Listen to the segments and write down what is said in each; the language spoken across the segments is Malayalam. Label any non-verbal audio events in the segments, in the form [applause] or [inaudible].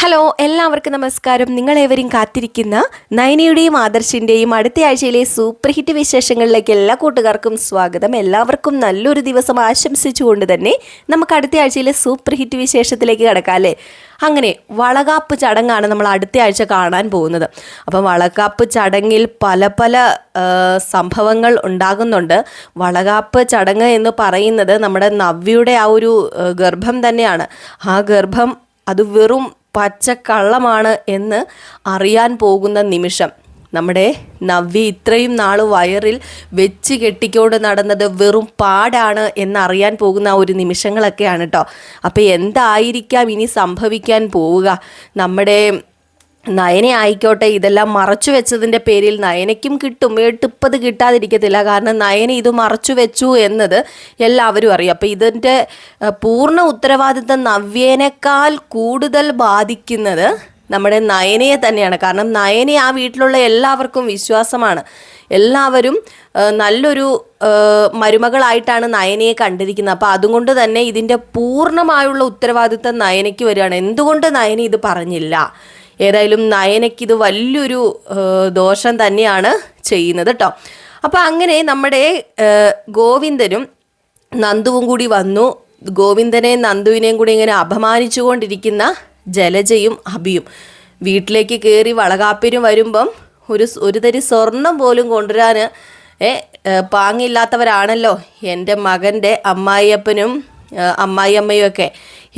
ഹലോ എല്ലാവർക്കും നമസ്കാരം. നിങ്ങളേവരും കാത്തിരിക്കുന്ന നയനയുടെയും ആദർശിന്റെയും അടുത്ത ആഴ്ചയിലെ സൂപ്പർ ഹിറ്റ് വിശേഷങ്ങളിലേക്ക് എല്ലാ കൂട്ടുകാർക്കും സ്വാഗതം. എല്ലാവർക്കും നല്ലൊരു ദിവസം ആശംസിച്ചുകൊണ്ട് തന്നെ നമുക്ക് അടുത്ത ആഴ്ചയിലെ സൂപ്പർ ഹിറ്റ് വിശേഷത്തിലേക്ക് കിടക്കാം അല്ലേ? അങ്ങനെ വളകാപ്പ് ചടങ്ങാണ് നമ്മൾ അടുത്ത ആഴ്ച കാണാൻ പോകുന്നത്. അപ്പം വളകാപ്പ് ചടങ്ങിൽ പല പല സംഭവങ്ങൾ ഉണ്ടാകുന്നുണ്ട്. വളകാപ്പ് ചടങ്ങ് എന്ന് പറയുന്നത് നമ്മുടെ നവ്യയുടെ ആ ഒരു ഗർഭം തന്നെയാണ്. ആ ഗർഭം അത് വെറും പച്ചക്കള്ളമാണ് എന്ന് അറിയാൻ പോകുന്ന നിമിഷം. നമ്മുടെ നവ്യ ഇത്രയും നാൾ വയറിൽ വെച്ച് കെട്ടിക്കൊണ്ട് നടന്നത് വെറും പാടാണ് എന്നറിയാൻ പോകുന്ന ഒരു നിമിഷങ്ങളൊക്കെയാണ് കേട്ടോ അപ്പോൾ എന്തായിരിക്കാം ഇനി സംഭവിക്കാൻ പോവുക? നമ്മുടെ നയനെ ആയിക്കോട്ടെ ഇതെല്ലാം മറച്ചു വെച്ചതിന്റെ പേരിൽ നയനയ്ക്കും കിട്ടും. എട്ടിപ്പത് കിട്ടാതിരിക്കത്തില്ല. കാരണം നയന ഇത് മറച്ചു വെച്ചു എന്നത് എല്ലാവരും അറിയും. അപ്പോൾ ഇതിന്റെ പൂർണ ഉത്തരവാദിത്തം നവ്യേനേക്കാൾ കൂടുതൽ ബാധിക്കുന്നത് നമ്മുടെ നയനയെ തന്നെയാണ്. കാരണം നയനെ ആ വീട്ടിലുള്ള എല്ലാവർക്കും വിശ്വാസമാണ്. എല്ലാവരും നല്ലൊരു മരുമകളായിട്ടാണ് നയനയെ കണ്ടിരിക്കുന്നത്. അപ്പോൾ അതുകൊണ്ട് തന്നെ ഇതിന്റെ പൂർണമായുള്ള ഉത്തരവാദിത്തം നയനയ്ക്ക് വരികയാണ്. എന്തുകൊണ്ട് നയന ഇത് പറഞ്ഞില്ല? ഏതായാലും നയനയ്ക്ക് ഇത് വലിയൊരു ദോഷം തന്നെയാണ് ചെയ്യുന്നത് കേട്ടോ അപ്പോൾ അങ്ങനെ നമ്മുടെ ഗോവിന്ദനും നന്ദുവും കൂടി വന്നു. ഗോവിന്ദനെയും നന്ദുവിനെയും കൂടി ഇങ്ങനെ അപമാനിച്ചുകൊണ്ടിരിക്കുന്ന ജലജയും അഭിയും വീട്ടിലേക്ക് കയറി വളകാപ്പിനും വരുമ്പം ഒരു ഒരു തരി സ്വർണം പോലും കൊണ്ടുവരാൻ ഏ, പാങ്ങില്ലാത്തവരാണല്ലോ. എന്റെ മകന്റെ അമ്മായിയപ്പനും ഒക്കെ.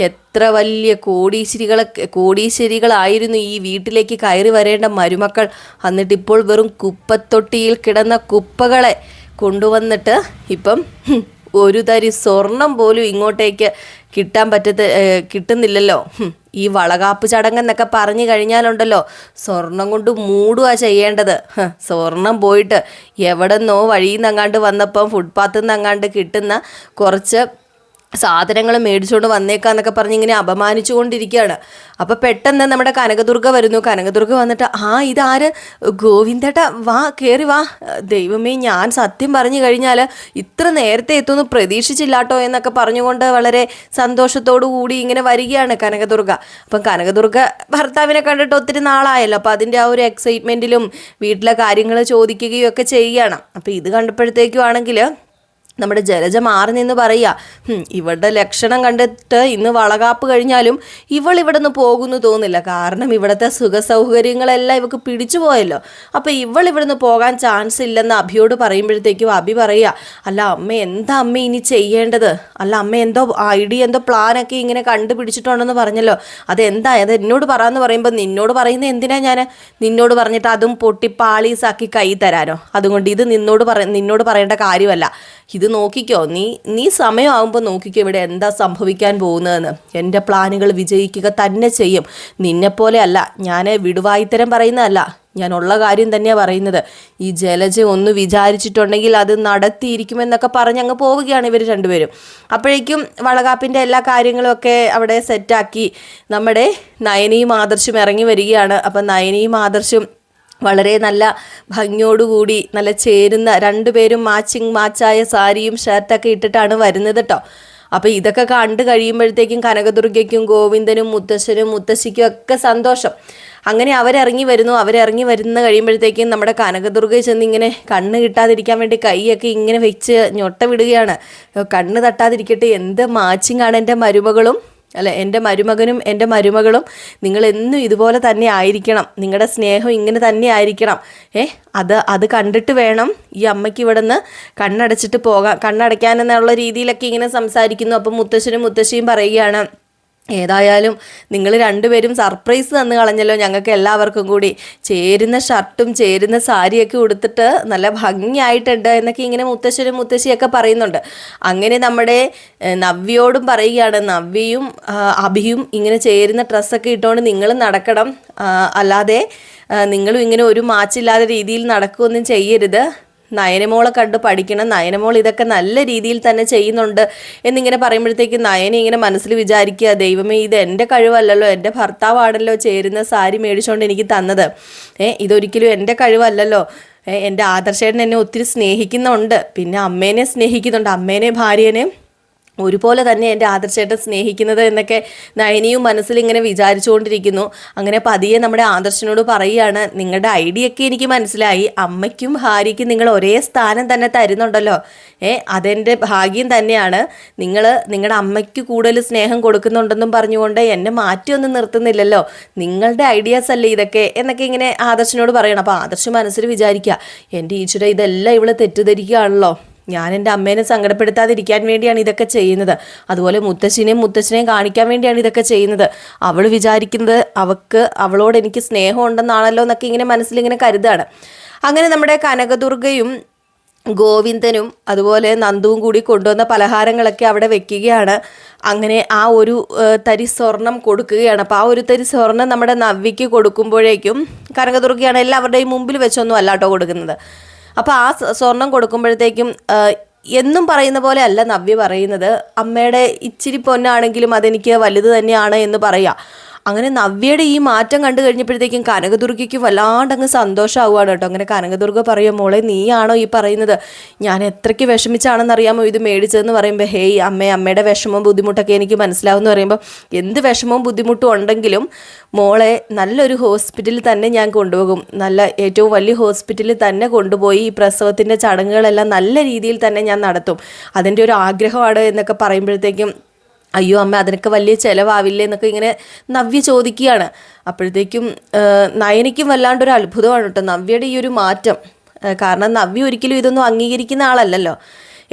എത്ര വലിയ കോടീശ്വരികളൊക്കെ കോടീശ്വരികളായിരുന്നു ഈ വീട്ടിലേക്ക് കയറി വരേണ്ട മരുമക്കൾ. എന്നിട്ട് ഇപ്പോൾ വെറും കുപ്പത്തൊട്ടിയിൽ കിടന്ന കുപ്പകളെ കൊണ്ടുവന്നിട്ട് ഇപ്പം ഒരു തരി സ്വർണം പോലും ഇങ്ങോട്ടേക്ക് കിട്ടാൻ പറ്റത്ത് കിട്ടുന്നില്ലല്ലോ. ഈ വളകാപ്പ് ചടങ്ങെന്നൊക്കെ പറഞ്ഞു കഴിഞ്ഞാലുണ്ടല്ലോ സ്വർണം കൊണ്ട് മൂടുക ചെയ്യേണ്ടത്. സ്വർണം പോയിട്ട് എവിടെ നിന്നോ വഴിയിൽ നിന്നങ്ങാണ്ട് വന്നപ്പം ഫുട്പാത്തിൽ നിന്നങ്ങാണ്ട് കിട്ടുന്ന കുറച്ച് സാധനങ്ങൾ മേടിച്ചുകൊണ്ട് വന്നേക്കാന്നൊക്കെ പറഞ്ഞ് ഇങ്ങനെ അപമാനിച്ചുകൊണ്ടിരിക്കുകയാണ് അപ്പോൾ പെട്ടെന്ന് നമ്മുടെ കനകദുർഗ വരുന്നു. കനകദുർഗ വന്നിട്ട് ആ ഇതാര്? ഗോവിന്ദേട്ട വാ കയറി വാ. ദൈവമേ ഞാൻ സത്യം പറഞ്ഞു കഴിഞ്ഞാൽ ഇത്ര നേരത്തെ എത്തുമെന്ന് പ്രതീക്ഷിച്ചില്ലാട്ടോ എന്നൊക്കെ പറഞ്ഞുകൊണ്ട് വളരെ സന്തോഷത്തോടു കൂടി ഇങ്ങനെ വരികയാണ് കനകദുർഗ. അപ്പം കനകദുർഗ ഭർത്താവിനെ കണ്ടിട്ട് ഒത്തിരി നാളായല്ലോ. അപ്പോൾ അതിന്റെ ആ ഒരു എക്സൈറ്റ്മെന്റിലും വീട്ടിലെ കാര്യങ്ങൾ ചോദിക്കുകയും ഒക്കെ ചെയ്യുകയാണ്. അപ്പോൾ ഇത് കണ്ടപ്പോഴത്തേക്കും ആണെങ്കിൽ നമ്മുടെ ജലജ മാറി നിന്ന് പറയുക "ഹും, ഇവളുടെ ലക്ഷണം കണ്ടിട്ട് ഇന്ന് വളകാപ്പ് കഴിഞ്ഞാലും ഇവൾ ഇവിടെ നിന്ന് പോകുന്നു തോന്നില്ല. കാരണം ഇവിടുത്തെ സുഖ സൗകര്യങ്ങളെല്ലാം ഇവക്ക് പിടിച്ചു പോയല്ലോ. അപ്പോൾ ഇവൾ ഇവിടുന്ന് പോകാൻ ചാൻസ് ഇല്ലെന്ന് അഭിയോട് പറയുമ്പോഴത്തേക്കും അഭി പറയുക അല്ല അമ്മ എന്താ അമ്മ ഇനി ചെയ്യേണ്ടത്? അല്ല അമ്മ എന്തോ ഐഡിയ എന്തോ പ്ലാനൊക്കെ ഇങ്ങനെ കണ്ടുപിടിച്ചിട്ടുണ്ടെന്ന് പറഞ്ഞല്ലോ. അതെന്താ അത് എന്നോട് പറയാമെന്ന് പറയുമ്പോൾ നിന്നോട് പറയുന്നത് എന്തിനാ ഞാൻ നിന്നോട് പറഞ്ഞിട്ട് അതും പൊട്ടി പാളീസാക്കി കൈ തരാനോ? അതുകൊണ്ട് ഇത് നിന്നോട് പറ നിന്നോട് പറയേണ്ട കാര്യമല്ല. ഇത് നോക്കിക്കോ നീ നീ സമയമാകുമ്പോൾ നോക്കിക്കോ ഇവിടെ എന്താ സംഭവിക്കാൻ പോകുന്നതെന്ന്. എന്റെ പ്ലാനുകൾ വിജയിക്കുക തന്നെ ചെയ്യും. നിന്നെപ്പോലെ അല്ല ഞാൻ വിടുവായിത്തരം പറയുന്നതല്ല. ഞാൻ ഉള്ള കാര്യം തന്നെയാണ് പറയുന്നത്. ഈ ജലജ ഒന്ന് വിചാരിച്ചിട്ടുണ്ടെങ്കിൽ അത് നടത്തിയിരിക്കുമെന്നൊക്കെ പറഞ്ഞ് അങ്ങ് പോവുകയാണ് ഇവർ രണ്ടുപേരും. അപ്പോഴേക്കും വളകാപ്പിന്റെ എല്ലാ കാര്യങ്ങളൊക്കെ അവിടെ സെറ്റാക്കി നമ്മുടെ നയനയും ആദർശും ഇറങ്ങി വരികയാണ്. അപ്പം നയനയും ആദർശും വളരെ നല്ല ഭംഗിയോടുകൂടി നല്ല ചേരുന്ന രണ്ടുപേരും മാച്ചിങ് മാച്ചായ സാരിയും ഷർട്ടൊക്കെ ഇട്ടിട്ടാണ് വരുന്നത് കേട്ടോ അപ്പോൾ ഇതൊക്കെ കണ്ടു കഴിയുമ്പോഴത്തേക്കും കനകദുർഗയ്ക്കും ഗോവിന്ദനും മുത്തശ്ശനും മുത്തശ്ശിക്കും ഒക്കെ സന്തോഷം. അങ്ങനെ അവരിറങ്ങി വരുന്നു. അവരിറങ്ങി വരുന്ന കഴിയുമ്പോഴത്തേക്കും നമ്മുടെ കനകദുർഗ ചെന്ന് ഇങ്ങനെ കണ്ണ് കിട്ടാതിരിക്കാൻ വേണ്ടി കൈയൊക്കെ ഇങ്ങനെ വെച്ച് ഞൊട്ട വിടുകയാണ്. കണ്ണ് തട്ടാതിരിക്കട്ടെ എന്ത് മാച്ചിങ്ങാണ് എന്റെ മരുമകളും. അല്ല എന്റെ മരുമകനും എന്റെ മരുമകളും നിങ്ങൾ എന്നും ഇതുപോലെ തന്നെ ആയിരിക്കണം. നിങ്ങളുടെ സ്നേഹം ഇങ്ങനെ തന്നെ ആയിരിക്കണം. ഏ അത് അത് കണ്ടിട്ട് വേണം ഈ അമ്മയ്ക്ക് ഇവിടെ നിന്ന് കണ്ണടച്ചിട്ട് പോകാം കണ്ണടയ്ക്കാനെന്നുള്ള രീതിയിലൊക്കെ ഇങ്ങനെ സംസാരിക്കുന്നു. അപ്പം മുത്തശ്ശനും മുത്തശ്ശിയും പറയുകയാണ് ഏതായാലും നിങ്ങൾ രണ്ടുപേരും സർപ്രൈസ് തന്നു കളഞ്ഞല്ലോ. ഞങ്ങൾക്ക് എല്ലാവർക്കും കൂടി ചേരുന്ന ഷർട്ടും ചേരുന്ന സാരിയൊക്കെ ഉടുത്തിട്ട് നല്ല ഭംഗിയായിട്ടുണ്ട് എന്നൊക്കെ ഇങ്ങനെ മുത്തശ്ശനും മുത്തശ്ശിയൊക്കെ പറയുന്നുണ്ട്. അങ്ങനെ നമ്മുടെ നവ്യോടും പറയുകയാണ് നവ്യയും അഭിയും ഇങ്ങനെ ചേരുന്ന ഡ്രസ്സൊക്കെ ഇട്ടുകൊണ്ട് നിങ്ങൾ നടക്കണം. അല്ലാതെ നിങ്ങളും ഇങ്ങനെ ഒരു മാച്ചില്ലാത്ത രീതിയിൽ നടക്കുകയൊന്നും ചെയ്യരുത്. നയനമോളെ കണ്ട് പഠിക്കണം. നയനമോൾ ഇതൊക്കെ നല്ല രീതിയിൽ തന്നെ ചെയ്യുന്നുണ്ട് എന്നിങ്ങനെ പറയുമ്പോഴത്തേക്ക് നയന ഇങ്ങനെ മനസ്സിൽ വിചാരിക്കുക ദൈവമേ ഇത് എന്റെ കഴിവല്ലല്ലോ. എന്റെ ഭർത്താവാണല്ലോ ചേരുന്ന സാരി മേടിച്ചുകൊണ്ട് എനിക്ക് തന്നത്. ഏ ഇതൊരിക്കലും എന്റെ കഴിവല്ലല്ലോ. എന്റെ ആദർശേട്ടൻ എന്നെ ഒത്തിരി സ്നേഹിക്കുന്നുണ്ട്. പിന്നെ അമ്മേനെ സ്നേഹിക്കുന്നുണ്ട്. അമ്മേനെ ഭാര്യേനെ ഒരുപോലെ തന്നെ എന്റെ ആദർശേട്ടൻ സ്നേഹിക്കുന്നത് എന്നൊക്കെ നയനിയും മനസ്സിൽ ഇങ്ങനെ വിചാരിച്ചുകൊണ്ടിരിക്കുന്നു. അങ്ങനെ പതിയെ നമ്മുടെ ആദർശനോട് പറയുകയാണ് നിങ്ങളുടെ ഐഡിയ ഒക്കെ എനിക്ക് മനസ്സിലായി. അമ്മയ്ക്കും ഭാര്യയ്ക്കും നിങ്ങൾ ഒരേ സ്ഥാനം തന്നെ തരുന്നുണ്ടല്ലോ. ഏ അതെന്റെ ഭാഗ്യം തന്നെയാണ്. നിങ്ങൾ നിങ്ങളുടെ അമ്മയ്ക്ക് കൂടുതൽ സ്നേഹം കൊടുക്കുന്നുണ്ടെന്നും പറഞ്ഞുകൊണ്ട് എന്നെ മാറ്റിയൊന്നും നിർത്തുന്നില്ലല്ലോ. നിങ്ങളുടെ ഐഡിയാസ് അല്ലേ ഇതൊക്കെ? എന്നൊക്കെ ഇങ്ങനെ ആദർശനോട് പറയണം. അപ്പോൾ ആദർശ് മനസ്സിൽ വിചാരിക്കുക എന്റെ ഈശ്വര ഇതെല്ലാം ഇവളെ തെറ്റിദ്ധരിക്കുകയാണല്ലോ. ഞാൻ എന്റെ അമ്മേനെ സങ്കടപ്പെടുത്താതിരിക്കാൻ വേണ്ടിയാണ് ഇതൊക്കെ ചെയ്യുന്നത്. അതുപോലെ മുത്തശ്ശിനെയും മുത്തശ്ശനെയും കാണിക്കാൻ വേണ്ടിയാണ് ഇതൊക്കെ ചെയ്യുന്നത്. അവൾ വിചാരിക്കുന്നത് അവൾക്ക് അവളോട് എനിക്ക് സ്നേഹം ഉണ്ടെന്നാണല്ലോ എന്നൊക്കെ ഇങ്ങനെ മനസ്സിലിങ്ങനെ കരുതാണ്. അങ്ങനെ നമ്മുടെ കനകദുർഗയും ഗോവിന്ദനും അതുപോലെ നന്ദുവും കൂടി കൊണ്ടുവന്ന പലഹാരങ്ങളൊക്കെ അവിടെ വെക്കുകയാണ്. അങ്ങനെ ആ ഒരു തരി സ്വർണം കൊടുക്കുകയാണ്. അപ്പോൾ ആ ഒരു തരി സ്വർണം നമ്മുടെ നവ്വിക്ക് കൊടുക്കുമ്പോഴേക്കും കനകദുർഗയാണ് എല്ലാവരുടെയും മുമ്പിൽ വെച്ചൊന്നും അല്ലാട്ടോ കൊടുക്കുന്നത്. അപ്പോൾ ആ സ്വർണം കൊടുക്കുമ്പോഴത്തേക്കും എന്നും പറയുന്ന പോലെ അല്ല നവ്യ പറയുന്നത്. അമ്മയുടെ ഇച്ചിരി പൊന്നാണെങ്കിലും അതെനിക്ക് വലുത് തന്നെയാണ് എന്ന് പറയാം. അങ്ങനെ നവ്യയുടെ ഈ മാറ്റം കണ്ടു കഴിഞ്ഞപ്പോഴത്തേക്കും കനകദുർഗയ്ക്ക് വല്ലാണ്ട് അങ്ങ് സന്തോഷമാവുകയാണ് കേട്ടോ. അങ്ങനെ കനകദുർഗ പറയും മോളെ നീയാണോ ഈ പറയുന്നത്? ഞാൻ എത്രയ്ക്ക് വിഷമിച്ചാണെന്ന് അറിയാമോ ഇത് മേടിച്ചതെന്ന് പറയുമ്പോൾ ഹേയ് അമ്മേ അമ്മയുടെ വിഷമവും ബുദ്ധിമുട്ടൊക്കെ എനിക്ക് മനസ്സിലാവുമെന്ന് പറയുമ്പോൾ എന്ത് വിഷമവും ബുദ്ധിമുട്ടും ഉണ്ടെങ്കിലും മോളെ നല്ലൊരു ഹോസ്പിറ്റലിൽ തന്നെ ഞാൻ കൊണ്ടുപോകും. നല്ല ഏറ്റവും വലിയ ഹോസ്പിറ്റലിൽ തന്നെ കൊണ്ടുപോയി ഈ പ്രസവത്തിന്റെ ചടങ്ങുകളെല്ലാം നല്ല രീതിയിൽ തന്നെ ഞാൻ നടത്തും. അതിന്റെ ഒരു ആഗ്രഹമാണ് എന്നൊക്കെ പറയുമ്പോഴത്തേക്കും അയ്യോ അമ്മ അതിനൊക്കെ വലിയ ചിലവാവില്ലേ എന്നൊക്കെ ഇങ്ങനെ നവ്യ ചോദിക്കുകയാണ്. അപ്പോഴത്തേക്കും നയനിക്കും വല്ലാണ്ടൊരു അത്ഭുതമാണ് കേട്ടോ നവ്യയുടെ ഈ ഒരു മാറ്റം. കാരണം നവ്യ ഒരിക്കലും ഇതൊന്നും അംഗീകരിക്കുന്ന ആളല്ലല്ലോ.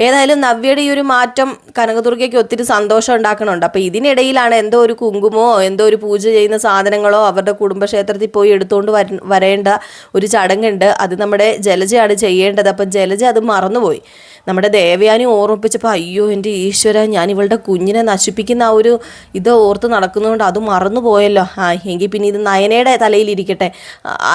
ഏതായാലും നവ്യയുടെ ഈ ഒരു മാറ്റം കനകദുർഗയ്ക്ക് ഒത്തിരി സന്തോഷം ഉണ്ടാക്കണുണ്ട്. അപ്പോൾ ഇതിനിടയിലാണ് എന്തോ ഒരു കുങ്കുമോ എന്തോ ഒരു പൂജ ചെയ്യുന്ന സാധനങ്ങളോ അവരുടെ കുടുംബക്ഷേത്രത്തിൽ പോയി എടുത്തുകൊണ്ട് വര വരേണ്ട ഒരു ചടങ്ങുണ്ട്. അത് നമ്മുടെ ജലജയാണ് ചെയ്യേണ്ടത്. അപ്പം ജലജ അത് മറന്നുപോയി. നമ്മുടെ ദേവയാനി ഓർമ്മിപ്പിച്ചപ്പോൾ അയ്യോ എന്റെ ഈശ്വര ഞാൻ ഇവളുടെ കുഞ്ഞിനെ നശിപ്പിക്കുന്ന ആ ഒരു ഇത് ഓർത്ത് നടക്കുന്നതുകൊണ്ട് അത് മറന്നു പോയല്ലോ. ആ എങ്കിൽ പിന്നെ ഇത് നയനയുടെ തലയിലിരിക്കട്ടെ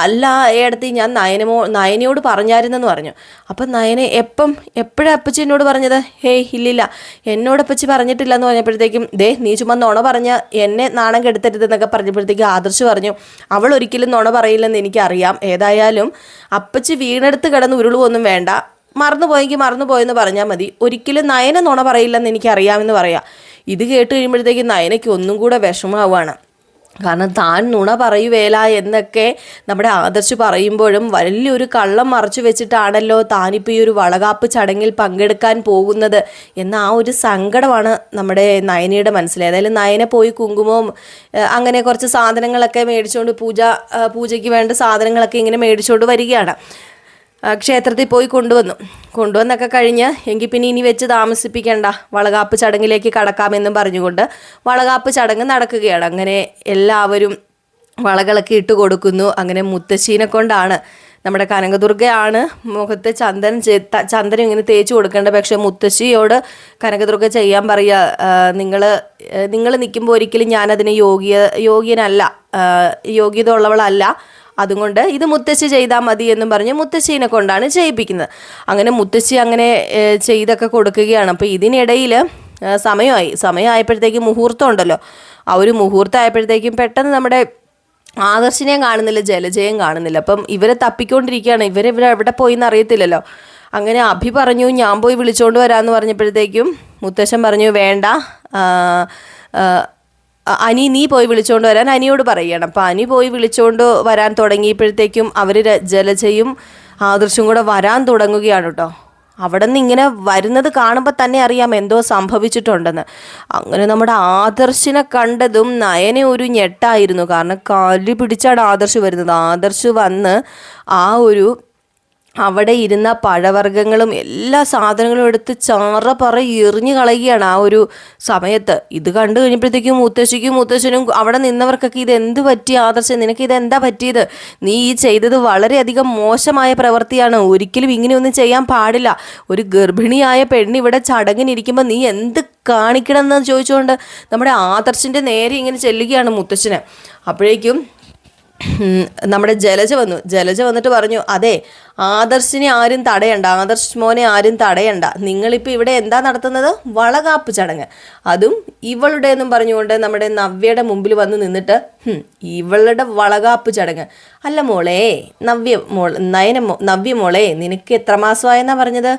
അല്ല ഏടത്തി ഞാൻ നയനമോ നയനയോട് പറഞ്ഞായിരുന്നെന്ന് പറഞ്ഞു. അപ്പം നയനെ എപ്പം എപ്പോഴാണ് അപ്പച്ചി എന്നോട് പറഞ്ഞത്? ഹേയ് ഇല്ലില്ല. എന്നോട് അപ്പച്ചി പറഞ്ഞിട്ടില്ല എന്ന് പറഞ്ഞപ്പോഴത്തേക്കും ദേ നീ ചുമ്മാ നുണ പറഞ്ഞ എന്നെ നാണം കെടുത്തരുതെന്നൊക്കെ പറഞ്ഞപ്പോഴത്തേക്കും ആദർശ് പറഞ്ഞു അവൾ ഒരിക്കലും നുണ പറയില്ലെന്ന് എനിക്കറിയാം. ഏതായാലും അപ്പച്ചി വീണെടുത്ത് കിടന്ന് ഉരുളുവൊന്നും വേണ്ട. മറന്നുപോയെങ്കിൽ മറന്നുപോയെന്ന് പറഞ്ഞാൽ മതി. ഒരിക്കലും നയന നുണ പറയില്ലെന്ന് എനിക്കറിയാമെന്ന് പറയാം. ഇത് കേട്ട് കഴിയുമ്പോഴത്തേക്ക് നയനയ്ക്ക് ഒന്നും കൂടെ വിഷമാവുകയാണ് കാരണം താൻ നുണ പറയുവേല എന്നൊക്കെ നമ്മുടെ ആദർശ് പറയുമ്പോഴും വലിയൊരു കള്ളം മറച്ചു വെച്ചിട്ടാണല്ലോ താനിപ്പോൾ ഈ ഒരു വളകാപ്പ് ചടങ്ങിൽ പങ്കെടുക്കാൻ പോകുന്നത് എന്ന ആ ഒരു സങ്കടമാണ് നമ്മുടെ നയനയുടെ മനസ്സിൽ. ഏതായാലും നയന പോയി കുങ്കുമവും അങ്ങനെ കുറച്ച് സാധനങ്ങളൊക്കെ മേടിച്ചുകൊണ്ട് പൂജ പൂജയ്ക്ക് വേണ്ട സാധനങ്ങളൊക്കെ ഇങ്ങനെ മേടിച്ചുകൊണ്ട് വരികയാണ്. ക്ഷേത്രത്തിൽ പോയി കൊണ്ടുവന്നു. കൊണ്ടുവന്നൊക്കെ കഴിഞ്ഞ് എങ്കിൽ പിന്നെ ഇനി വെച്ച് താമസിപ്പിക്കേണ്ട വളകാപ്പ് ചടങ്ങിലേക്ക് കടക്കാമെന്നും പറഞ്ഞുകൊണ്ട് വളകാപ്പ് ചടങ്ങ് നടക്കുകയാണ്. അങ്ങനെ എല്ലാവരും വളകളൊക്കെ ഇട്ട് കൊടുക്കുന്നു. അങ്ങനെ മുത്തശ്ശീനെ കൊണ്ടാണ് നമ്മുടെ കനകദുർഗയാണ് മുഖത്ത് ചന്ദനം ചന്ദനം ഇങ്ങനെ തേച്ച് കൊടുക്കേണ്ടത്. പക്ഷെ മുത്തശ്ശിയോട് കനകദുർഗ ചെയ്യാൻ പറയുക നിങ്ങൾ നിങ്ങൾ നിൽക്കുമ്പോൾ ഒരിക്കലും ഞാനതിന് യോഗ്യ യോഗ്യനല്ല യോഗ്യത ഉള്ളവളല്ല. അതുകൊണ്ട് ഇത് മുത്തശ്ശി ചെയ്താൽ മതി എന്നും പറഞ്ഞ് മുത്തശ്ശീനെ കൊണ്ടാണ് ചെയ്യിപ്പിക്കുന്നത്. അങ്ങനെ മുത്തശ്ശി അങ്ങനെ ചെയ്തൊക്കെ കൊടുക്കുകയാണ്. അപ്പോൾ ഇതിനിടയിൽ സമയമായി. സമയമായപ്പോഴത്തേക്കും മുഹൂർത്തം ഉണ്ടല്ലോ ആ ഒരു മുഹൂർത്തം ആയപ്പോഴത്തേക്കും പെട്ടെന്ന് നമ്മുടെ ആദർശിനെയും കാണുന്നില്ല ജലജയും കാണുന്നില്ല. അപ്പം ഇവരെ തപ്പിക്കൊണ്ടിരിക്കുകയാണ്. ഇവരെ ഇവരെ എവിടെ പോയി എന്ന് അറിയത്തില്ലല്ലോ. അങ്ങനെ അഭി പറഞ്ഞു ഞാൻ പോയി വിളിച്ചുകൊണ്ട് വരാമെന്ന് പറഞ്ഞപ്പോഴത്തേക്കും മുത്തശ്ശൻ പറഞ്ഞു വേണ്ട അനി നീ പോയി വിളിച്ചുകൊണ്ട് വരാൻ അനിയോട് പറയണം. അപ്പം അനി പോയി വിളിച്ചുകൊണ്ട് വരാൻ തുടങ്ങിയപ്പോഴത്തേക്കും അവർ ജലജയും ആദർശും കൂടെ വരാൻ തുടങ്ങുകയാണ് കേട്ടോ. അവിടെ നിന്ന് ഇങ്ങനെ വരുന്നത് കാണുമ്പോൾ തന്നെ അറിയാം എന്തോ സംഭവിച്ചിട്ടുണ്ടെന്ന്. അങ്ങനെ നമ്മുടെ ആദർശിനെ കണ്ടതും നയനെ ഒരു ഞെട്ടായിരുന്നു. കാരണം കാലി പിടിച്ചാണ് ആദർശ് വരുന്നത്. ആദർശ് വന്ന് ആ ഒരു അവിടെ ഇരുന്ന പഴവർഗങ്ങളും എല്ലാ സാധനങ്ങളും എടുത്ത് ചാറ പറ എറിഞ്ഞു കളയുകയാണ് ആ ഒരു സമയത്ത്. ഇത് കണ്ടു കഴിഞ്ഞപ്പോഴത്തേക്കും മുത്തശ്ശിക്കും മുത്തശ്ശനും അവിടെ നിന്നവർക്കൊക്കെ ഇത് എന്ത് പറ്റി ആദർശം? നിനക്ക് ഇത് എന്താ പറ്റിയത്? നീ ഈ ചെയ്തത് വളരെയധികം മോശമായ പ്രവൃത്തിയാണ്. ഒരിക്കലും ഇങ്ങനെയൊന്നും ചെയ്യാൻ പാടില്ല. ഒരു ഗർഭിണിയായ പെണ്ണ് ഇവിടെ ചടങ്ങിനിരിക്കുമ്പോൾ നീ എന്ത് കാണിക്കണം എന്ന് ചോദിച്ചുകൊണ്ട് നമ്മുടെ ആദർശിന്റെ നേരെ ഇങ്ങനെ ചെല്ലുകയാണ് മുത്തശ്ശന് അപ്പോഴേക്കും [clears throat] നമ്മുടെ ജലജ വന്നു. ജലജ വന്നിട്ട് പറഞ്ഞു അതെ ആദർശിനെ ആരും തടയണ്ട ആദർശ് മോനെ ആരും തടയണ്ട. നിങ്ങളിപ്പോൾ ഇവിടെ എന്താ നടത്തുന്നത്? വളകാപ്പ് ചടങ്ങ്. അതും ഇവളുടെ എന്നും പറഞ്ഞുകൊണ്ട് നമ്മുടെ നവ്യയുടെ മുമ്പിൽ വന്ന് നിന്നിട്ട് ഇവളുടെ വളകാപ്പ് ചടങ്ങ്. അല്ല മോളെ നവ്യ മോൾ നയന നവ്യ മോളെ നിനക്ക് എത്ര മാസമായെന്നാ പറഞ്ഞത്?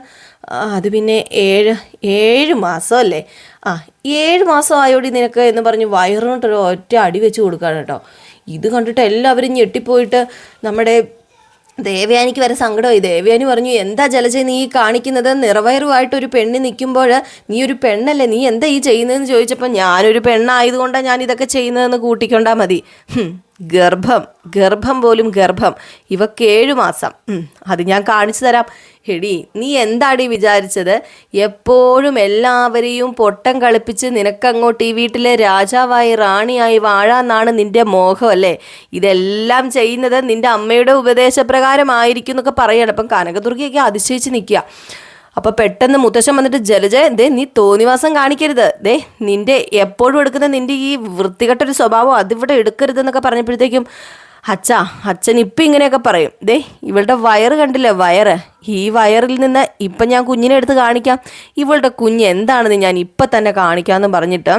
"ആ, അത് പിന്നെ ഏഴ് ഏഴ് അല്ലേ ആ ഏഴ് മാസം ആയോടി നിനക്ക്? എന്ന് പറഞ്ഞ് വയറിനോട്ടൊരു ഒറ്റ അടി വെച്ച് കൊടുക്കുകയാണ് കേട്ടോ. ഇത് കണ്ടിട്ട് എല്ലാവരും ഞെട്ടിപ്പോയിട്ട് നമ്മുടെ ദേവയാനിക്ക് വരെ സങ്കടമായി. ദേവയാനി പറഞ്ഞു എന്താ ജലജ നീ കാണിക്കുന്നത്? നിറവയറുമായിട്ട് ഒരു പെണ്ണ് നിൽക്കുമ്പോൾ നീ ഒരു പെണ്ണല്ലേ? നീ എന്താ ഈ ചെയ്യുന്നതെന്ന് ചോദിച്ചപ്പോൾ ഞാനൊരു പെണ്ണായതുകൊണ്ടാണ് ഞാൻ ഇതൊക്കെ ചെയ്യുന്നതെന്ന് കൂട്ടിക്കൊണ്ടാൽ മതി. ഗർഭം ഗർഭം പോലും ഗർഭം. ഇവക്ക് മാസം. അത് ഞാൻ കാണിച്ചു തരാം. എടി നീ എന്താടി വിചാരിച്ചത്? എപ്പോഴും എല്ലാവരെയും പൊട്ടം കളിപ്പിച്ച് നിനക്കങ്ങോട്ട് ഈ വീട്ടിലെ രാജാവായി റാണിയായി വാഴാന്നാണ് നിന്റെ മോഹം അല്ലേ? ഇതെല്ലാം ചെയ്യുന്നത് നിന്റെ അമ്മയുടെ ഉപദേശപ്രകാരമായിരിക്കും എന്നൊക്കെ പറയണം. അപ്പം കനകദുർഗയൊക്കെ അതിശയിച്ച് നിൽക്കുക. അപ്പോൾ പെട്ടെന്ന് മുത്തശ്ശൻ വന്നിട്ട് ജലജ ദേ നീ തോന്നിവാസം കാണിക്കരുത്. ദേ നിന്റെ എപ്പോഴും എടുക്കുന്ന നിന്റെ ഈ വൃത്തികെട്ടൊരു സ്വഭാവം അതിവിടെ എടുക്കരുതെന്നൊക്കെ പറഞ്ഞപ്പോഴത്തേക്കും അച്ഛാ അച്ഛൻ ഇപ്പം ഇങ്ങനെയൊക്കെ പറയും. ദേ ഇവളുടെ വയറ് കണ്ടില്ലേ വയറ്? ഈ വയറിൽ നിന്ന് ഇപ്പം ഞാൻ കുഞ്ഞിനെ എടുത്ത് കാണിക്കാം. ഇവളുടെ കുഞ്ഞ് എന്താണെന്ന് ഞാൻ ഇപ്പം തന്നെ കാണിക്കാമെന്ന് പറഞ്ഞിട്ട്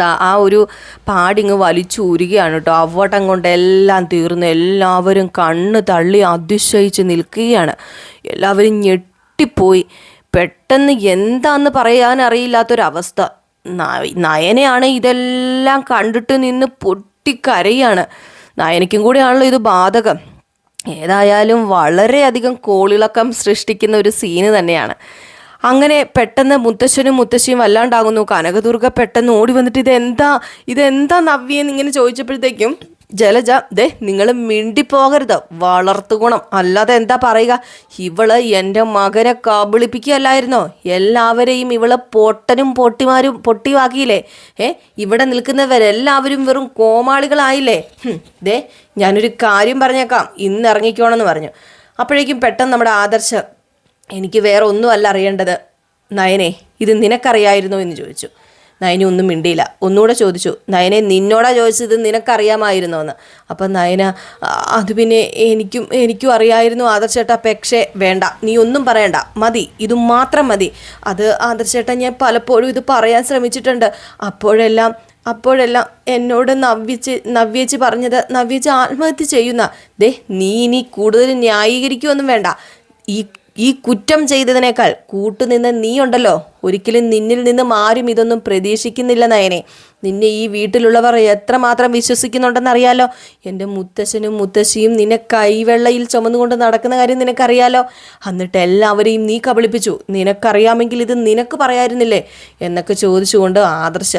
ആ ഒരു പാടിങ്ങ് വലിച്ചൂരുകയാണ് കേട്ടോ. അവട്ടം കൊണ്ട് എല്ലാം തീർന്ന് എല്ലാവരും കണ്ണ് തള്ളി അതിശയിച്ച് നിൽക്കുകയാണ്. എല്ലാവരും ഞെട്ടിപ്പോയി. പെട്ടെന്ന് എന്താന്ന് പറയാൻ നയനയാണ് ഇതെല്ലാം കണ്ടിട്ട് നിന്ന് പൊട്ടിക്കരയാണ്. നയനയ്ക്കും കൂടിയാണല്ലോ ഇത് ബാധകം. ഏതായാലും വളരെയധികം കോളിളക്കം സൃഷ്ടിക്കുന്ന ഒരു സീന് തന്നെയാണ്. അങ്ങനെ പെട്ടെന്ന് മുത്തശ്ശനും മുത്തശ്ശിയും വല്ലാണ്ടാകുന്നു. കനകദുർഗ പെട്ടെന്ന് ഓടി വന്നിട്ട് ഇതെന്താ ഇതെന്താ നവ്യെന്ന് ഇങ്ങനെ ചോദിച്ചപ്പോഴത്തേക്കും ജലജ ദേ നിങ്ങൾ മിണ്ടിപ്പോകരുത്. വളർത്തുകുണം അല്ലാതെ എന്താ പറയുക? ഇവൾ എന്റെ മകനെ കബളിപ്പിക്കുകയല്ലായിരുന്നോ? എല്ലാവരെയും ഇവൾ പൊട്ടനും പൊട്ടിമാരും പൊട്ടിവാക്കിയില്ലേ? ഏ ഇവിടെ നിൽക്കുന്നവരെല്ലാവരും വെറും കോമാളികളായില്ലേ? ദേ ഞാനൊരു കാര്യം പറഞ്ഞേക്കാം. ഇന്ന് ഇറങ്ങിക്കോണമെന്ന് പറഞ്ഞു. അപ്പോഴേക്കും പെട്ടെന്ന് നമ്മുടെ ആദർശ എനിക്ക് വേറെ ഒന്നുമല്ല അറിയേണ്ടത്. നയനെ ഇത് നിനക്കറിയായിരുന്നോ എന്ന് ചോദിച്ചു. നയന ഒന്നും മിണ്ടിയില്ല. ഒന്നുകൂടെ ചോദിച്ചു നയനെ നിന്നോടാ ചോദിച്ചത് നിനക്കറിയാമായിരുന്നോ എന്ന് അപ്പം നയന അത് പിന്നെ എനിക്കും എനിക്കും അറിയായിരുന്നു ആദർശേട്ടാ പക്ഷേ വേണ്ട നീ ഒന്നും പറയണ്ട. മതി ഇത് മാത്രം മതി. അത് ആദർശേട്ടാ ഞാൻ പലപ്പോഴും ഇത് പറയാൻ ശ്രമിച്ചിട്ടുണ്ട്. അപ്പോഴെല്ലാം അപ്പോഴെല്ലാം എന്നോട് നവ്യച്ച് നവ്യച്ച് പറഞ്ഞത് നവ്യച്ച് ആത്മഹത്യ ചെയ്യുന്ന. ദേ നീ ഇനി കൂടുതൽ ന്യായീകരിക്കുമൊന്നും വേണ്ട. ഈ ഈ കുറ്റം ചെയ്തതിനേക്കാൾ കൂട്ടുനിന്ന് നീയുണ്ടല്ലോ. ഒരിക്കലും നിന്നിൽ നിന്നും ആരും ഇതൊന്നും പ്രതീക്ഷിക്കുന്നില്ല നയനെ. നിന്നെ ഈ വീട്ടിലുള്ളവർ എത്രമാത്രം വിശ്വസിക്കുന്നുണ്ടെന്നറിയാലോ? എന്റെ മുത്തശ്ശനും മുത്തശ്ശിയും നിന്നെ കൈവെള്ളയിൽ ചുമന്നുകൊണ്ട് നടക്കുന്ന കാര്യം നിനക്കറിയാലോ? എന്നിട്ട് എല്ലാവരെയും നീ കബളിപ്പിച്ചു. നിനക്കറിയാമെങ്കിൽ ഇത് നിനക്ക് പറയായിരുന്നില്ലേ? എന്നൊക്കെ ചോദിച്ചുകൊണ്ട് ആദർശ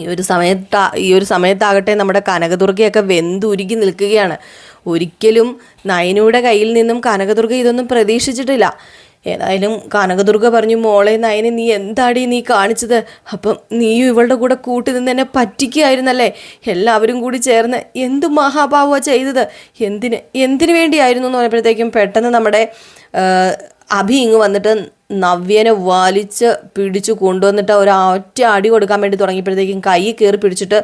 ഈ ഒരു സമയത്ത് ഈ ഒരു സമയത്താകട്ടെ നമ്മുടെ കനകദുർഗയൊക്കെ വെന്തുരുകി നിൽക്കുകയാണ്. ഒരിക്കലും നയനയുടെ കയ്യിൽ നിന്നും കനകദുർഗ ഇതൊന്നും പ്രതീക്ഷിച്ചിട്ടില്ല. ഏതായാലും കനകദുർഗ പറഞ്ഞു മോളെ നയനെ നീ എന്താടി നീ കാണിച്ചത്? അപ്പം നീയും ഇവളുടെ കൂടെ കൂട്ടി നിന്ന് എന്നെ പറ്റിക്കുകയായിരുന്നല്ലേ? എല്ലാവരും കൂടി ചേർന്ന് എന്ത് മഹാഭാവ ചെയ്തത്? എന്തിന് എന്തിനു വേണ്ടിയായിരുന്നു? എന്ന് പറഞ്ഞപ്പോഴത്തേക്കും പെട്ടെന്ന് നമ്മുടെ അഭി ഇങ്ങ് വന്നിട്ട് നവ്യനെ വലിച്ച് പിടിച്ച് കൊണ്ടുവന്നിട്ട് ഒരു ഒറ്റ അടി കൊടുക്കാൻ വേണ്ടി തുടങ്ങിയപ്പോഴത്തേക്കും കൈ കയറി പിടിച്ചിട്ട്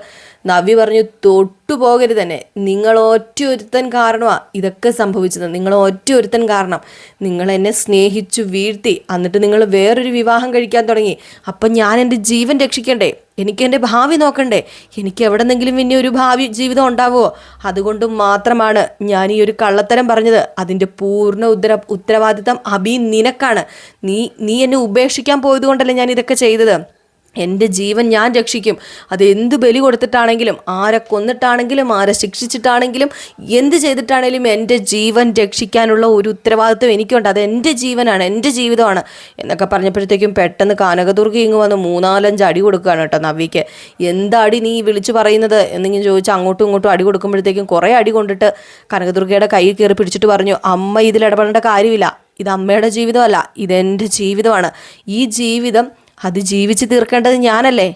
നവ്യ പറഞ്ഞു തൊട്ടു പോകരുത് തന്നെ നിങ്ങൾ ഒറ്റ ഒരുത്തൻ കാരണമാണ് ഇതൊക്കെ സംഭവിച്ചത്. നിങ്ങൾ ഒറ്റ ഒരുത്തൻ കാരണം. നിങ്ങൾ എന്നെ സ്നേഹിച്ചു വീഴ്ത്തി. എന്നിട്ട് നിങ്ങൾ വേറൊരു വിവാഹം കഴിക്കാൻ തുടങ്ങി. അപ്പം ഞാൻ എന്റെ ജീവൻ രക്ഷിക്കണ്ടേ? എനിക്ക് എന്റെ ഭാവി നോക്കണ്ടേ? എനിക്ക് എവിടെന്നെങ്കിലും പിന്നെ ഒരു ഭാവി ജീവിതം ഉണ്ടാവുമോ? അതുകൊണ്ട് മാത്രമാണ് ഞാൻ ഈ ഒരു കള്ളത്തരം പറഞ്ഞത്. അതിന്റെ പൂർണ ഉത്തര ഉത്തരവാദിത്തം അബി നിനക്കാണ്. നീ നീ എന്നെ ഉപേക്ഷിക്കാൻ പോയത് കൊണ്ടല്ലേ ഞാൻ ഇതൊക്കെ ചെയ്തത്? എന്റെ ജീവൻ ഞാൻ രക്ഷിക്കും. അത് എന്ത് ബലി കൊടുത്തിട്ടാണെങ്കിലും ആരെ കൊന്നിട്ടാണെങ്കിലും ആരെ ശിക്ഷിച്ചിട്ടാണെങ്കിലും എന്ത് ചെയ്തിട്ടാണെങ്കിലും എന്റെ ജീവൻ രക്ഷിക്കാനുള്ള ഒരു ഉത്തരവാദിത്വം എനിക്കുണ്ട്. അത് എന്റെ ജീവനാണ് എന്റെ ജീവിതമാണ് എന്നൊക്കെ പറഞ്ഞപ്പോഴത്തേക്കും പെട്ടെന്ന് കാനകദുർഗ ഇങ്ങ് വന്ന് മൂന്നാലഞ്ച് അടി കൊടുക്കുകയാണ് കേട്ടോ നവ്യയ്ക്ക്. എന്താ അടി നീ വിളിച്ചു പറയുന്നത്? എന്നിങ്ങനെ ചോദിച്ചാൽ അങ്ങോട്ടും ഇങ്ങോട്ടും അടി കൊടുക്കുമ്പോഴത്തേക്കും കുറേ അടി കൊണ്ടിട്ട് കനകദുർഗയുടെ കൈ കയറി പിടിച്ചിട്ട് പറഞ്ഞു അമ്മ ഇതിൽ ഇടപെടേണ്ട കാര്യമില്ല. ഇത് അമ്മയുടെ ജീവിതമല്ല ഇതെന്റെ ജീവിതമാണ്. ഈ ജീവിതം അത് ജീവിച്ച് തീർക്കേണ്ടത് ഞാനല്ലേ?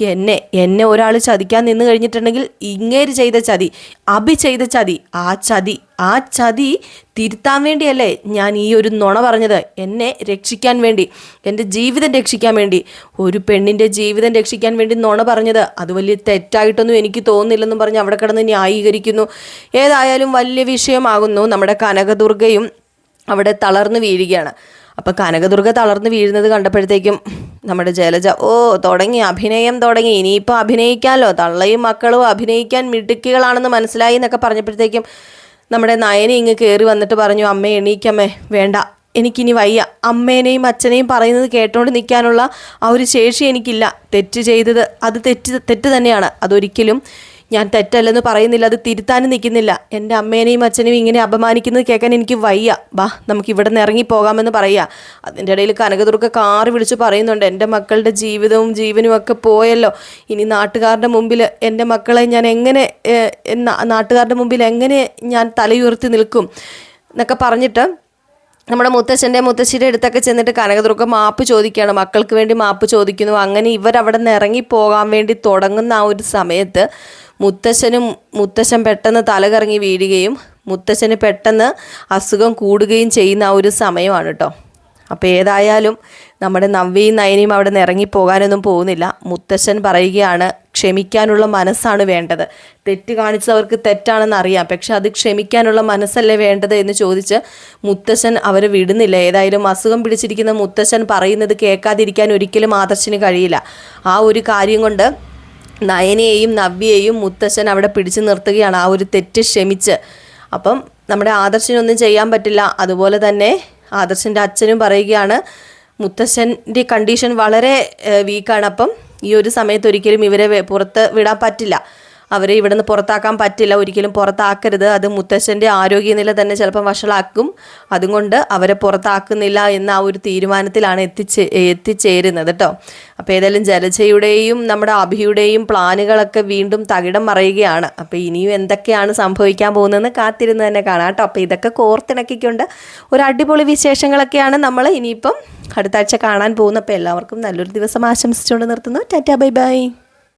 എന്നെ എന്നെ ഒരാൾ ചതിക്കാൻ നിന്ന് കഴിഞ്ഞിട്ടുണ്ടെങ്കിൽ ഇങ്ങേര് ചെയ്ത ചതി അഭി ചെയ്ത ചതി ആ ചതി ആ ചതി തിരുത്താൻ വേണ്ടിയല്ലേ ഞാൻ ഈ ഒരു നുണ പറഞ്ഞത്. എന്നെ രക്ഷിക്കാൻ വേണ്ടി എന്റെ ജീവിതം രക്ഷിക്കാൻ വേണ്ടി ഒരു പെണ്ണിന്റെ ജീവിതം രക്ഷിക്കാൻ വേണ്ടി നുണ പറഞ്ഞത്. അത് വലിയ തെറ്റായിട്ടൊന്നും എനിക്ക് തോന്നുന്നില്ലെന്നും പറഞ്ഞ് അവിടെ കിടന്ന് ന്യായീകരിക്കുന്നു. ഏതായാലും വലിയ വിഷയമാകുന്നു. നമ്മുടെ കനകദുർഗയും അവിടെ തളർന്നു വീഴുകയാണ്. അപ്പം കനകദുർഗ തളർന്നു വീഴുന്നത് കണ്ടപ്പോഴത്തേക്കും നമ്മുടെ ജലജ ഓ തുടങ്ങി അഭിനയം തുടങ്ങി. ഇനിയിപ്പോൾ അഭിനയിക്കാമല്ലോ തള്ളയും മക്കളും അഭിനയിക്കാൻ മിടുക്കികളാണെന്ന് മനസ്സിലായി എന്നൊക്കെ പറഞ്ഞപ്പോഴത്തേക്കും നമ്മുടെ നയനി ഇങ്ങ് കയറി വന്നിട്ട് പറഞ്ഞു അമ്മേ എണീക്കമ്മേ വേണ്ട. എനിക്കിനി വയ്യ. അമ്മേനെയും അച്ഛനെയും പറയുന്നത് കേട്ടോണ്ട് നിൽക്കാനുള്ള ആ ഒരു ശേഷി എനിക്കില്ല. തെറ്റ് ചെയ്തത് അത് തെറ്റ് തെറ്റ് തന്നെയാണ്. അതൊരിക്കലും ഞാൻ തെറ്റല്ലെന്ന് പറയുന്നില്ല അത് തിരുത്താനും നിൽക്കുന്നില്ല. എന്റെ അമ്മേനെയും അച്ഛനെയും ഇങ്ങനെ അപമാനിക്കുന്നത് കേൾക്കാൻ എനിക്ക് വയ്യ. ബാ നമുക്ക് ഇവിടെ നിന്ന് ഇറങ്ങി പോകാമെന്ന് പറയുക. അതിന്റെ ഇടയിൽ കനകദുർഗ കാറ് വിളിച്ച് പറയുന്നുണ്ട് എന്റെ മക്കളുടെ ജീവിതവും ജീവനും ഒക്കെ പോയല്ലോ. ഇനി നാട്ടുകാരുടെ മുമ്പിൽ എന്റെ മക്കളെ ഞാൻ എങ്ങനെ നാട്ടുകാരുടെ മുമ്പിൽ എങ്ങനെ ഞാൻ തലയുയർത്തി നിൽക്കും? എന്നൊക്കെ പറഞ്ഞിട്ട് നമ്മുടെ മുത്തശ്ശന്റെ മുത്തശ്ശിയുടെ അടുത്തൊക്കെ ചെന്നിട്ട് കനകദുർഗ മാപ്പ് ചോദിക്കുകയാണ്. മക്കൾക്ക് വേണ്ടി മാപ്പ് ചോദിക്കുന്നു. അങ്ങനെ ഇവരവിടെ നിന്ന് ഇറങ്ങി പോകാൻ വേണ്ടി തുടങ്ങുന്ന ആ ഒരു സമയത്ത് മുത്തശ്ശനും മുത്തശ്ശൻ പെട്ടെന്ന് തലകറങ്ങി വീഴുകയും മുത്തശ്ശന് പെട്ടെന്ന് അസുഖം കൂടുകയും ചെയ്യുന്ന ആ ഒരു സമയമാണ് കേട്ടോ അപ്പോൾ ഏതായാലും നമ്മുടെ നവ്യയും നയനയും അവിടെ നിന്ന് ഇറങ്ങിപ്പോകാനൊന്നും പോകുന്നില്ല. മുത്തശ്ശൻ പറയുകയാണ് ക്ഷമിക്കാനുള്ള മനസ്സാണ് വേണ്ടത്. തെറ്റ് കാണിച്ചവർക്ക് തെറ്റാണെന്ന് അറിയാം. പക്ഷെ അത് ക്ഷമിക്കാനുള്ള മനസ്സല്ലേ വേണ്ടത് എന്ന് ചോദിച്ച് മുത്തശ്ശൻ അവരെ വിടുന്നില്ല. ഏതായാലും അസുഖം പിടിച്ചിരിക്കുന്ന മുത്തശ്ശൻ പറയുന്നത് കേൾക്കാതിരിക്കാൻ ഒരിക്കലും ആദർശിന് കഴിയില്ല. ആ ഒരു കാര്യം കൊണ്ട് നയനയെയും നവ്യയെയും മുത്തശ്ശൻ അവിടെ പിടിച്ചു നിർത്തുകയാണ്. ആ ഒരു തെറ്റ് ക്ഷമിച്ച്. അപ്പം നമ്മുടെ ആദർശനൊന്നും ചെയ്യാൻ പറ്റില്ല. അതുപോലെ തന്നെ ആദർശന്റെ അച്ഛനും പറയുകയാണ് മുത്തശ്ശന്റെ കണ്ടീഷൻ വളരെ വീക്കാണ് അപ്പം ഈ ഒരു സമയത്ത് ഒരിക്കലും ഇവരെ പുറത്ത് വിടാൻ പറ്റില്ല. അവരെ ഇവിടെ നിന്ന് പുറത്താക്കാൻ പറ്റില്ല ഒരിക്കലും പുറത്താക്കരുത്. അത് മുത്തശ്ശന്റെ ആരോഗ്യനില തന്നെ ചിലപ്പം വഷളാക്കും. അതുകൊണ്ട് അവരെ പുറത്താക്കുന്നില്ല എന്ന ആ ഒരു തീരുമാനത്തിലാണ് എത്തിച്ചേ എത്തിച്ചേരുന്നത് കേട്ടോ അപ്പോൾ ഏതായാലും ജലജയുടെയും നമ്മുടെ അഭിയുടെയും പ്ലാനുകളൊക്കെ വീണ്ടും തകിടം മറയുകയാണ്. അപ്പോൾ ഇനിയും എന്തൊക്കെയാണ് സംഭവിക്കാൻ പോകുന്നതെന്ന് കാത്തിരുന്ന് തന്നെ കാണാം കേട്ടോ അപ്പോൾ ഇതൊക്കെ കോർത്തിണക്കിക്കൊണ്ട് ഒരു അടിപൊളി വിശേഷങ്ങളൊക്കെയാണ് നമ്മൾ ഇനിയിപ്പം അടുത്ത ആഴ്ച കാണാൻ പോകുന്നപ്പോൾ എല്ലാവർക്കും നല്ലൊരു ദിവസം ആശംസിച്ചുകൊണ്ട് നിർത്തുന്നു. Tata bye bye.